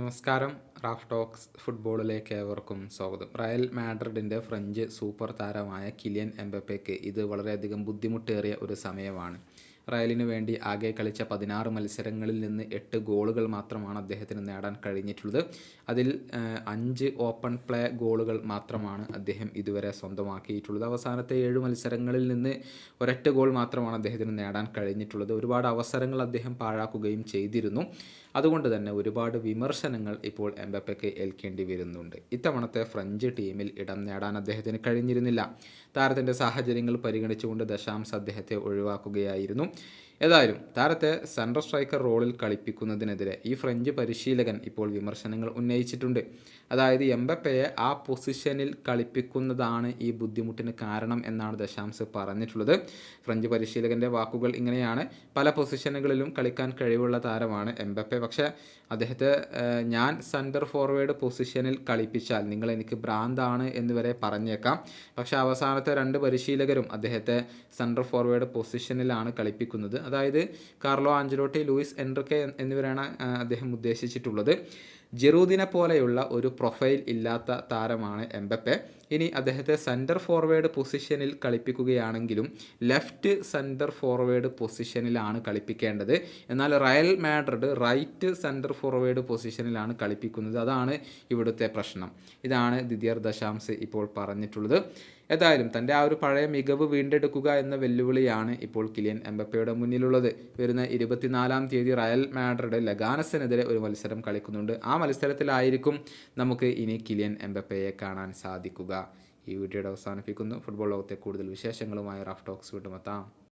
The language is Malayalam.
നമസ്കാരം. റാഫ് ടോക്സ് ഫുട്ബോളിലേക്ക് ഏവർക്കും സ്വാഗതം. റയൽ മാഡ്രിഡിന്റെ ഫ്രഞ്ച് സൂപ്പർ താരമായ കിലിയൻ എംബപ്പയ്ക്ക് ഇത് വളരെയധികം ബുദ്ധിമുട്ടേറിയ ഒരു സമയമാണ്. റയലിന് വേണ്ടി ആകെ കളിച്ച പതിനാറ് മത്സരങ്ങളിൽ നിന്ന് എട്ട് ഗോളുകൾ മാത്രമാണ് അദ്ദേഹത്തിന് നേടാൻ കഴിഞ്ഞിട്ടുള്ളത്. അതിൽ അഞ്ച് ഓപ്പൺ പ്ലേ ഗോളുകൾ മാത്രമാണ് അദ്ദേഹം ഇതുവരെ സ്വന്തമാക്കിയിട്ടുള്ളത്. അവസാനത്തെ ഏഴ് മത്സരങ്ങളിൽ നിന്ന് ഒരൊറ്റ ഗോൾ മാത്രമാണ് അദ്ദേഹത്തിന് നേടാൻ കഴിഞ്ഞിട്ടുള്ളത്. ഒരുപാട് അവസരങ്ങൾ അദ്ദേഹം പാഴാക്കുകയും ചെയ്തിരുന്നു. അതുകൊണ്ട് തന്നെ ഒരുപാട് വിമർശനങ്ങൾ ഇപ്പോൾ എംബപ്പയ്ക്ക് ഏൽക്കേണ്ടി വരുന്നുണ്ട്. ഇത്തവണത്തെ ഫ്രഞ്ച് ടീമിൽ ഇടം നേടാൻ അദ്ദേഹത്തിന് കഴിഞ്ഞിരുന്നില്ല. താരത്തിന്റെ സാഹചര്യങ്ങൾ പരിഗണിച്ചുകൊണ്ട് ദശാംശ അദ്ദേഹത്തെ ഒഴിവാക്കുകയായിരുന്നു. ഏതായാലും താരത്തെ സെൻട്രൽ സ്ട്രൈക്കർ റോളിൽ കളിപ്പിക്കുന്നതിനെതിരെ ഈ ഫ്രഞ്ച് പരിശീലകൻ ഇപ്പോൾ വിമർശനങ്ങൾ ഉന്നയിച്ചിട്ടുണ്ട്. അതായത് എംബപ്പയെ ആ പൊസിഷനിൽ കളിപ്പിക്കുന്നതാണ് ഈ ബുദ്ധിമുട്ടിന് കാരണം എന്നാണ് ദശാംശ് പറഞ്ഞിട്ടുള്ളത്. ഫ്രഞ്ച് പരിശീലകന്റെ വാക്കുകൾ ഇങ്ങനെയാണ്. പല പൊസിഷനുകളിലും കളിക്കാൻ കഴിവുള്ള താരമാണ് എംബപ്പെ. പക്ഷേ അദ്ദേഹത്തെ ഞാൻ സെന്റർ ഫോർവേഡ് പൊസിഷനിൽ കളിപ്പിച്ചാൽ നിങ്ങൾ എനിക്ക് ഭ്രാന്താണ് എന്ന് വരെ പറഞ്ഞേക്കാം. പക്ഷേ അവസാനത്തെ രണ്ട് പരിശീലകരും അദ്ദേഹത്തെ സെന്റർ ഫോർവേഡ് പൊസിഷനിലാണ് കളിപ്പിക്കുന്നത്. അതായത് കാർലോ ആഞ്ചലോട്ടി ലൂയിസ് എൻറിക്കെ എന്നിവരാണ് അദ്ദേഹം ഉദ്ദേശിച്ചിട്ടുള്ളത്. ജെറൂദിനെ പോലെയുള്ള ഒരു പ്രൊഫൈൽ ഇല്ലാത്ത താരമാണ് എംബപ്പെ. ഇനി അദ്ദേഹത്തെ സെന്റർ ഫോർവേഡ് പൊസിഷനിൽ കളിപ്പിക്കുകയാണെങ്കിലും ലെഫ്റ്റ് സെന്റർ ഫോർവേഡ് പൊസിഷനിലാണ് കളിപ്പിക്കേണ്ടത്. എന്നാൽ Real Madrid right centre forward പൊസിഷനിലാണ് കളിപ്പിക്കുന്നത്. അതാണ് ഇവിടുത്തെ പ്രശ്നം. ഇതാണ് ദിദിയർ ദശാംസ് ഇപ്പോൾ പറഞ്ഞിട്ടുള്ളത്. ഏതായാലും തന്റെ ആ ഒരു പഴയ മികവ് വീണ്ടെടുക്കുക എന്ന വെല്ലുവിളിയാണ് ഇപ്പോൾ കിലിയൻ എംബപ്പയുടെ മുന്നിലുള്ളത്. വരുന്ന ഇരുപത്തിനാലാം തീയതി റയൽ മാഡ്രിഡ് ലഗാനസിനെതിരെ ഒരു മത്സരം കളിക്കുന്നുണ്ട്. ആ മത്സരത്തിലായിരിക്കും നമുക്ക് ഇനി കിലിയൻ എംബപ്പയെ കാണാൻ സാധിക്കുക. ഈ വീഡിയോയുടെ അവസാനിപ്പിക്കുന്നു. ഫുട്ബോൾ ലോകത്തെ കൂടുതൽ വിശേഷങ്ങളുമായി റഫ് ടോക്സ് വീണ്ടും എത്താം